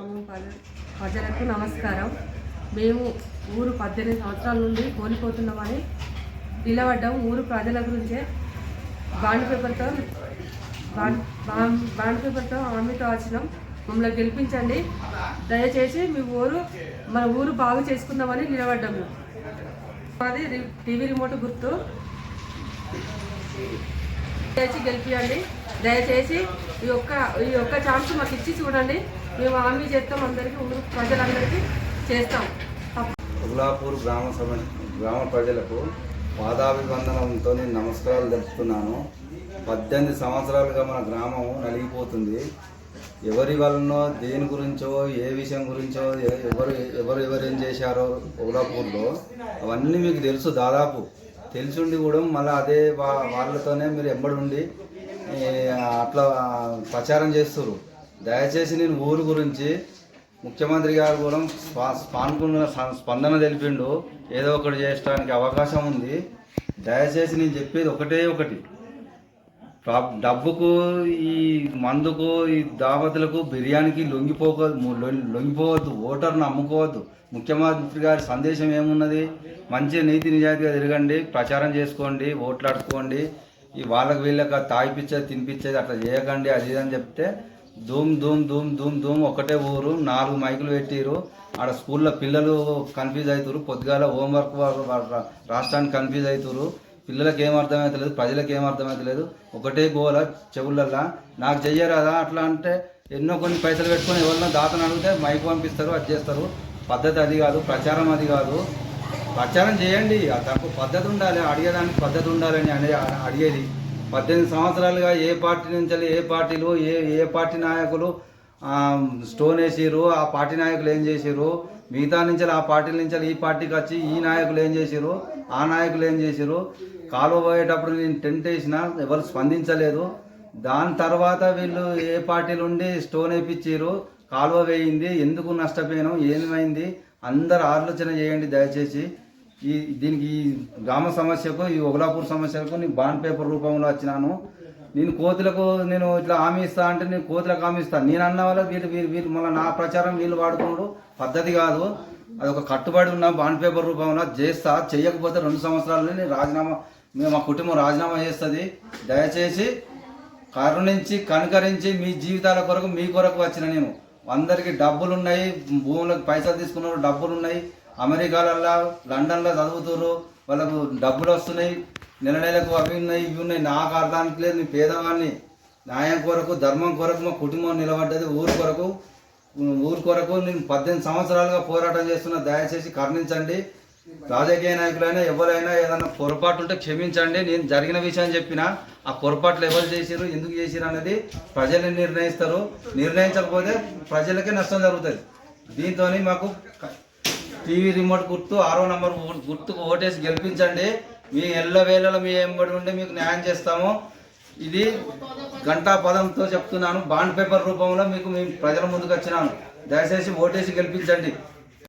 గ్రామం ప్రజ- ప్రజలకు నమస్కారం. మేము ఊరు పద్దెనిమిది సంవత్సరాల నుండి కోల్పోతున్నామని నిలబడ్డాము ఊరు ప్రజల గురించే బాండ్ పేపర్తో బాండ్ బాండ్ పేపర్తో హామీతో వచ్చినాం మమ్మల్ని గెలిపించండి. దయచేసి మీ ఊరు మన ఊరు బాగు చేసుకుందామని నిలబడ్డాము మాది రి- టీవీ రిమోట్ గుర్తు. దయచేసి గెలిపియండి. దయచేసి ఈ యొక్క ఈ యొక్క ఛాన్స్ మాకు ఇచ్చి చూడండి. మేము హామీ చేస్తాం అందరికీ ఊరు ప్రజలందరికీ చేస్తాం. ఉల్లాపూర్ గ్రామ సభ గ్రామ ప్రజలకు పాదాభివందనంతో నేను నమస్కారాలు తెలుపుతున్నాను. పద్దెనిమిది సంవత్సరాలుగా మన గ్రామం నలిగిపోతుంది. ఎవరి వలనో దేని గురించో ఏ విషయం గురించో ఎవరు ఎవరు ఎవరు ఏం చేశారో ఉల్లాపూర్లో అవన్నీ మీకు తెలుసు దాదాపు. తెలిసిండి కూడా మళ్ళీ అదే వాళ్ళతోనే మీరు ఎంబడి ఉండి అట్లా ప్రచారం చేస్తున్నారు దయచేసి నేను ఊరు గురించి ముఖ్యమంత్రి గారు కూడా స్పా- స్పాన్కున్న స్పందన తెలిపిండు. ఏదో ఒకటి చేయడానికి అవకాశం ఉంది. దయచేసి నేను చెప్పేది ఒకటే ఒకటి. డబ్బుకు ఈ మందుకు ఈ దావతులకు బిర్యానీకి లొంగిపోక లొంగిపోవద్దు. ఓటర్ను అమ్ముకోవద్దు ముఖ్యమంత్రి గారి సందేశం ఏమున్నది? మంచి నీతి నిజాయితీగా తిరగండి. ప్రచారం చేసుకోండి. ఓట్లాడుకోండి. ఈ వాళ్ళకి వీళ్ళకి తాగిపించేది తినిపించేది అట్లా చేయకండి. అది ఇది అని చెప్తే ధూమ్ ధూమ్ ధూమ్ ధూమ్ ధూమ్ ఒకటే ఊరు నాలుగు మైకులు పెట్టిరు ఆడ స్కూల్లో పిల్లలు కన్ఫ్యూజ్ అవుతారు పొద్దుగాల హోంవర్క్ రాష్ట్రానికి కన్ఫ్యూజ్ అవుతారు పిల్లలకి ఏం అర్థమవుతలేదు ప్రజలకు ఏం అర్థమవుతలేదు ఒకటే గోల చెవులల్లా. నాకు చెయ్యరాదా అట్లా అంటే ఎన్నో కొన్ని పైసలు పెట్టుకొని ఎవరన్నా దాతను అడిగితే మైక్ పంపిస్తారు అది చేస్తారు. పద్ధతి అది కాదు ప్రచారం అది కాదు. ప్రచారం చేయండి. తక్కువ పద్ధతి ఉండాలి అడిగేదానికి పద్ధతి ఉండాలని అనే అడిగేది. పద్దెనిమిది సంవత్సరాలుగా ఏ పార్టీ నుంచి ఏ పార్టీలు ఏ ఏ పార్టీ నాయకులు స్టోన్ వేసిర్రు ఆ పార్టీ నాయకులు ఏం చేసిర్రు మిగతా నుంచి ఆ పార్టీల నుంచి ఈ పార్టీకి వచ్చి ఈ నాయకులు ఏం చేసిర్రు ఆ నాయకులు ఏం చేసిర్రు కాలువ పోయేటప్పుడు నేను టెంట్ వేసినా ఎవరు స్పందించలేదు. దాని తర్వాత వీళ్ళు ఏ పార్టీలు ఉండి స్టోన్ వేయించారు కాలువ వేయింది ఎందుకు నష్టపోయినాం ఏమైంది అందరు ఆలోచన చేయండి దయచేసి. ఈ దీనికి ఈ గ్రామ సమస్యకు ఈ ఒగలాపూర్ సమస్యకు నేను బాండ్ పేపర్ రూపంలో వచ్చినాను. నేను కోతులకు నేను ఇట్లా హామీ ఇస్తా అంటే నేను కోతులకు హామీ ఇస్తాను. నేను అన్న వల్ల వీళ్ళు వీళ్ళు వీళ్ళు మళ్ళీ నా ప్రచారం వీళ్ళు వాడుకోడు పద్ధతి కాదు. అది ఒక కట్టుబడి ఉన్న బాండ్ పేపర్ రూపంలో చేస్తా. చేయకపోతే రెండు సంవత్సరాలు నేను రాజీనామా మేము మా కుటుంబం రాజీనామా చేస్తుంది. దయచేసి కరుణించి కనుకరించి మీ జీవితాల కొరకు మీ కొరకు వచ్చిన నేను. అందరికీ డబ్బులు ఉన్నాయి భూములకు పైసలు తీసుకున్నారు డబ్బులు ఉన్నాయి అమెరికాలల్లో లండన్లో చదువుతున్నారు వాళ్ళకు డబ్బులు వస్తున్నాయి నెల నెలకు అవి ఉన్నాయి ఇవి ఉన్నాయి. నాకు అర్థానికి లేదు నేను పేదవాడిని న్యాయం కొరకు ధర్మం కొరకు మా కుటుంబం నిలబడ్డది. ఊరు కొరకు ఊరు కొరకు నేను పద్దెనిమిది సంవత్సరాలుగా పోరాటం చేస్తున్న. దయచేసి కరుణించండి. రాజకీయ నాయకులైనా ఎవరైనా ఏదైనా పొరపాటు ఉంటే క్షమించండి. నేను జరిగిన విషయం చెప్పిన ఆ పొరపాట్లు ఎవరు చేసిరు ఎందుకు చేసిరు అనేది ప్రజలు నిర్ణయిస్తారు. నిర్ణయించకపోతే ప్రజలకే నష్టం జరుగుతుంది. దీంతో మాకు టీవీ రిమోట్ గుర్తు ఆరో నంబర్ గుర్తుకు ఓటేసి గెలిపించండి. మీ ఎల్ల వేళలో మీ ఎంబడి ఉండి మీకు న్యాయం చేస్తాము. ఇది గంటా పదంతో చెప్తున్నాను. బాండ్ పేపర్ రూపంలో మీకు మేము ప్రజల ముందుకు వచ్చినాను దయచేసి ఓటేసి గెలిపించండి.